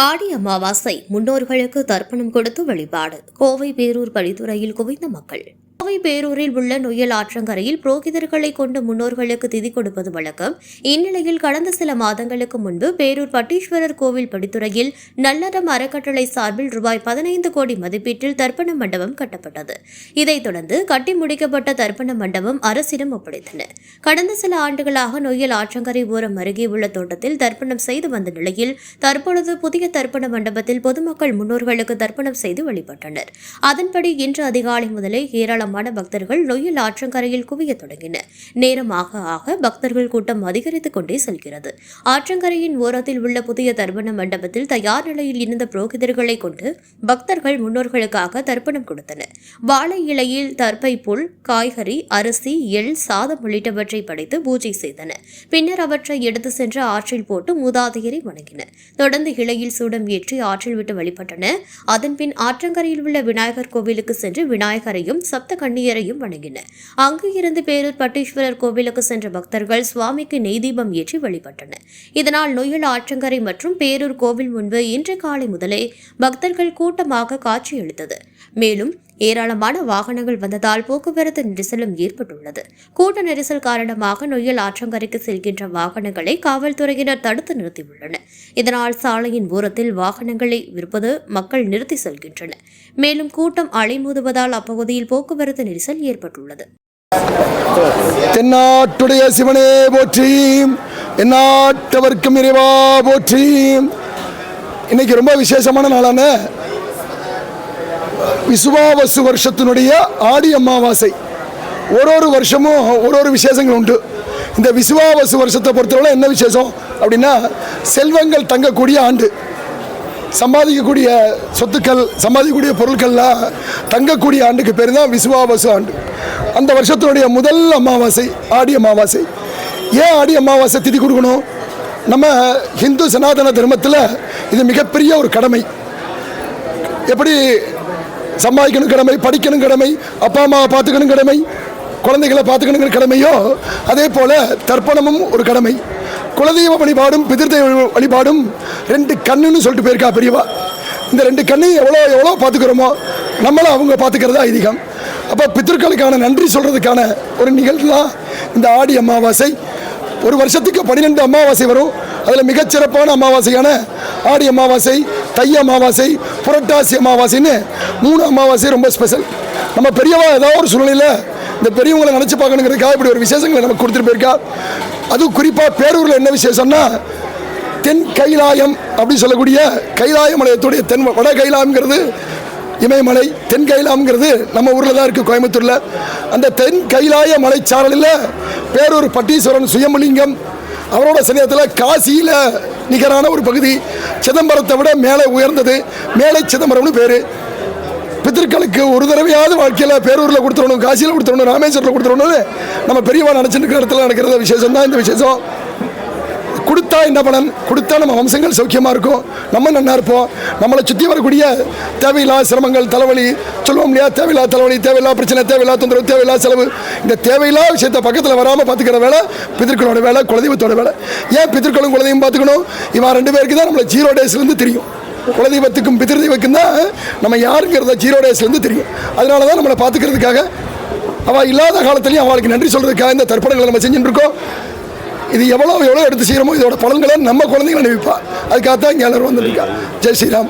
ஆடி அமாவாசை முன்னோர்களுக்கு தர்ப்பணம் கொடுத்து வழிபாடு. கோவை பேரூர் படித்துறையில் குவிந்த மக்கள். கோவை பேரூரில் உள்ள நொயல் ஆற்றங்கரையில் புரோகிதர்களை கொண்டு முன்னோர்களுக்கு திதி கொடுப்பது வழக்கம். இந்நிலையில் கடந்த சில மாதங்களுக்கு முன்பு பேரூர் பட்டீஸ்வரர் கோவில் படித்துறையில் நல்லறம் அறக்கட்டளை சார்பில் ரூபாய் பதினைந்து கோடி மதிப்பீட்டில் தர்ப்பண மண்டபம் கட்டப்பட்டது. இதைத் தொடர்ந்து கட்டி முடிக்கப்பட்ட தர்ப்பண மண்டபம் அரசிடம் ஒப்படைத்தனர் கடந்த சில ஆண்டுகளாக நொயல் ஆற்றங்கரை ஓரம் அருகே உள்ள தோட்டத்தில் தர்ப்பணம் செய்து வந்த நிலையில் தற்பொழுது புதிய தர்ப்பண மண்டபத்தில் பொதுமக்கள் முன்னோர்களுக்கு தர்ப்பணம் செய்து வழிபட்டனர். அதன்படி இன்று அதிகாலை முதலே ஏராளம் ஏராளமான பக்தர்கள் நொயில் ஆற்றங்கரையில் குவிய தொடங்கினர். நேரமாக ஆக பக்தர்கள் கூட்டம் அதிகரித்துக் கொண்டே செல்கிறது. ஆற்றங்கரையின் ஓரத்தில் உள்ள புதிய தர்ப்பண மண்டபத்தில் தயார் நிலையில் இருந்த புரோகிதர்களை கொண்டு பக்தர்கள் முன்னோர்களுக்காக தர்ப்பணம் கொடுத்தனர். வாழை இலையில் தர்ப்பை புல் காய்கறி அரிசி எள் சாதம் உள்ளிட்டவற்றை படைத்து பூஜை செய்தனர். பின்னர் அவற்றை எடுத்து சென்று ஆற்றில் போட்டு மூதாதையரை வணங்கினர். தொடர்ந்து இலையில் சூடம் ஏற்றி ஆற்றில் விட்டு வழிபட்டனர். அதன்பின் ஆற்றங்கரையில் உள்ள விநாயகர் கோவிலுக்கு சென்று விநாயகரையும் சப்த கண்ணீரையும் வணங்கின. அங்கு இருந்து பேரூர் பட்டீஸ்வரர் கோவிலுக்கு சென்ற பக்தர்கள் சுவாமிக்கு நெய் தீபம் ஏற்றி வழிபட்டனர். இதனால் நொயல் ஆற்றங்கரை மற்றும் பேரூர் கோவில் முன்பு இன்று காலை முதலே பக்தர்கள் கூட்டமாக காட்சியளித்தது. மேலும் ஏராளமான வாகனங்கள் வந்ததால் போக்குவரத்து நெரிசலும் ஏற்பட்டுள்ளது. கூட்ட நெரிசல் காரணமாக நொய்யல் ஆற்றங்கரைக்கு செல்கின்ற வாகனங்களை காவல்துறையினர் தடுத்து நிறுத்தியுள்ளனர். இதனால் சாலையின் ஓரத்தில் வாகனங்களை விற்பது மக்கள் நிறுத்தி செல்கின்றனர். மேலும் கூட்டம் அலைமோதுவதால் அப்பகுதியில் போக்குவரத்து நெரிசல் ஏற்பட்டுள்ளது. தென்னாட்டுடைய சிவனே போற்றி எந்நாட்டவர்க்கும் இறைவா போற்றி. இன்னைக்கு ரொம்ப விசேஷமான நாளான விசுவாவசு வருஷத்தினுடைய ஆடி அமாவாசை. ஒரு ஒரு வருஷமும் ஒரு ஒரு விசேஷங்கள் உண்டு. இந்த விசுவாவசு வருஷத்தை பொறுத்தவரை என்ன விசேஷம்? அப்படின்னா செல்வங்கள் தங்கக்கூடிய ஆண்டு. சம்பாதிக்கக்கூடிய சொத்துக்கள் சம்பாதிக்கக்கூடிய பொருட்கள்லாம் தங்கக்கூடிய ஆண்டுக்கு பேர் தான் விசுவாவசு ஆண்டு. அந்த வருஷத்தினுடைய முதல் அமாவாசை ஆடி அமாவாசை. ஏன் ஆடி அமாவாசை திதி கொடுக்கணும்? நம்ம ஹிந்து சனாதன தர்மத்தில் இது மிகப்பெரிய ஒரு கடமை. எப்படி சம்பாதிக்கணும் கடமை படிக்கணும் கடமை அப்பா அம்மாவை பார்த்துக்கணும் கடமை குழந்தைகளை பார்த்துக்கணுங்கிற கடமையோ அதே போல் தர்ப்பணமும் ஒரு கடமை. குலதெய்வ வழிபாடும் பிதிர்தெய்வ வழிபாடும் ரெண்டு கண்ணுன்னு சொல்லிட்டு போயிருக்கா பெரியவா. இந்த ரெண்டு கண்ணையும் எவ்வளோ எவ்வளோ பார்த்துக்கிறோமோ நம்மளும் அவங்க பார்த்துக்கிறதா ஐதீகம். அப்போ பித்திருக்களுக்கான நன்றி சொல்கிறதுக்கான ஒரு நிகழ்வு தான் இந்த ஆடி அமாவாசை. ஒரு வருஷத்துக்கு பன்னிரெண்டு அமாவாசை வரும். அதில் மிகச்சிறப்பான அமாவாசையான ஆடி அமாவாசை. தை அமாவாசை புரட்டாசி அமாவாசைன்னு மூணு அமாவாசை ரொம்ப ஸ்பெஷல் நம்ம பெரியவா ஏதாவது ஒரு சூழ்நிலையில் இந்த பெரியவங்களை நினச்சி பார்க்கணுங்கிறதுக்காக இப்படி ஒரு விசேஷங்களை நமக்கு கொடுத்துட்டு போயிருக்கா. அதுவும் குறிப்பாக பேரூரில் என்ன விசேஷம்னா தென் கைலாயம் அப்படின்னு சொல்லக்கூடிய கைலாய மலையத்துடைய தென் வட கைலாயங்கிறது இமயமலை தென் கைலாம்ங்கிறது நம்ம ஊரில் தான் இருக்குது கோயம்புத்தூரில். அந்த தென் கைலாய மலைச்சாரலில் பேரூர் பட்டீஸ்வரன் சுயமலிங்கம் அவரோட சமயத்தில் காசியில் நிகரான ஒரு பகுதி. சிதம்பரத்தை விட மேலே உயர்ந்தது. மேலே சிதம்பரம்னு பேர். பித்திருக்களுக்கு ஒரு தடவையாவது வாழ்க்கையில் பேரூரில் கொடுத்துடணும் காசியில் கொடுத்துடணும் ராமேஸ்வரத்தில் கொடுத்துடணும்னு நம்ம பெரியவா நினச்சிட்டு இருக்கிற இடத்துல நடக்கிறத விசேஷம் தான் இந்த விசேஷம். கொடுத்தா என்ன பலன்? கொடுத்தா நம்ம வம்சங்கள் சௌக்கியமாக இருக்கும். நம்ம நல்லா இருப்போம். நம்மளை சுற்றி வரக்கூடிய தேவையில்லா சிரமங்கள் தலைவலி சொல்லுவோம் இல்லையா? தேவையில்லா தலைவலி தேவையில்லா பிரச்சனை தேவையில்லா தொந்தரவு தேவையில்லா செலவு. இந்த தேவையில்லா விஷயத்தை பக்கத்தில் வராமல் பார்த்துக்கிற வேலை பிதர்களோட வேலை குலதெய்வத்தோட வேலை. ஏன் பிதர்களும் குலதெய்வம் பார்த்துக்கணும்? இவன் ரெண்டு பேருக்கு தான் நம்மளை ஜீரோ டேஸ்லேருந்து தெரியும். குலதெய்வத்துக்கும் பிதிர்தெய்வத்துக்கும் தான் நம்ம யாருங்கிறத ஜீரோ டேஸ்லேருந்து தெரியும். அதனால தான் நம்மளை பார்த்துக்கிறதுக்காக அவள் இல்லாத காலத்துலேயும் அவளுக்கு நன்றி சொல்கிறதுக்காக இந்த தர்ப்பணங்களை நம்ம செஞ்சுட்டு இருக்கோம். இது எவ்வளோ எவ்வளோ எடுத்து செய்கிறோமோ இதோட பலன்களை நம்ம குழந்தைங்களை அனுப்பிப்பா அதுக்காக தான் இங்கே எல்லாரும் வந்துருக்கா. ஜெய் ஸ்ரீராம்.